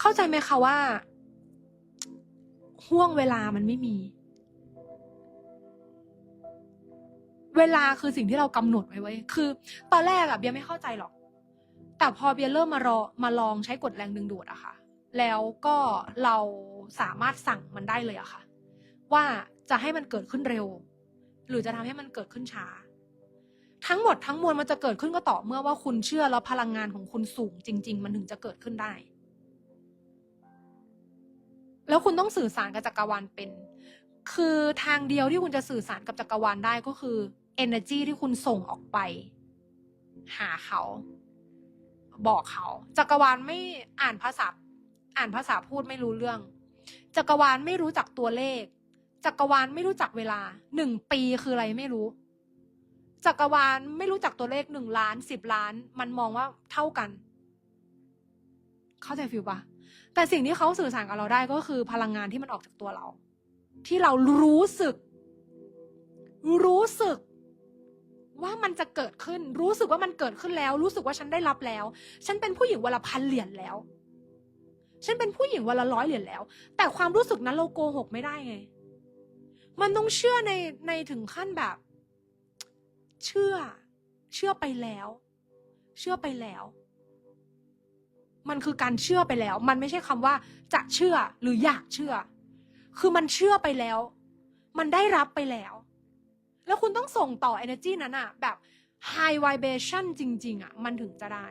เข้าใจไหมคะว่าห่วงเวลามันไม่มี เวลาคือสิ่งที่เรากำหนดไว้ไว้ คือ ตอนแรกอะเบียไม่เข้าใจหรอก แต่พอเบียเริ่มมารอมาลองใช้กฎแรงดึงดูดอะค่ะ แล้วก็เราสามารถสั่งมันได้เลยอะค่ะ ว่าจะให้มันเกิดขึ้นเร็ว หรือจะทำให้มันเกิดขึ้นช้า ทั้งหมดทั้งมวลมันจะเกิดขึ้นก็ต่อเมื่อว่าคุณเชื่อแล้วพลังงานของคุณสูงจริง ๆ มันถึงจะเกิดขึ้นได้ แล้วคุณต้องสื่อสารกับจักรวาลเป็น คือทางเดียวที่คุณจะสื่อสารกับจักรวาลได้ก็คือ energy ที่คุณส่งออกไป หาเขา บอกเขา จักรวาลไม่อ่านภาษา อ่านภาษาพูดไม่รู้เรื่อง จักรวาลไม่รู้จักตัวเลข จักรวาลไม่รู้จักเวลาหนึ่งปีคืออะไรไม่รู้ จักรวาลไม่รู้จักตัวเลขหนึ่งล้านสิบล้าน มันมองว่าเท่ากัน เข้าใจฟิลปะ แต่สิ่งที่เขาสื่อสารกับเราได้ก็คือพลังงานที่มันออกจากตัวเรา ที่เรารู้สึก รู้สึกว่ามันจะเกิดขึ้น รู้สึกว่ามันเกิดขึ้นแล้ว รู้สึกว่าฉันได้รับแล้ว ฉันเป็นผู้หญิงวันละพันเหรียญแล้ว ฉันเป็นผู้หญิงวันละร้อยเหรียญแล้ว แต่ความรู้สึกนั้นเราโกหกไม่ได้ไง มันต้องเชื่อในในถึงขั้นแบบ เชื่อ เชื่อไปแล้ว เชื่อไปแล้ว มันคือการเชื่อไปแล้ว มันไม่ใช่คำว่าจะเชื่อหรืออยากเชื่อ คือมันเชื่อไปแล้ว มันได้รับไปแล้ว แล้วคุณต้องส่งต่อ energy นั้นอะแบบ high vibration จริง ๆอะมันถึงจะได้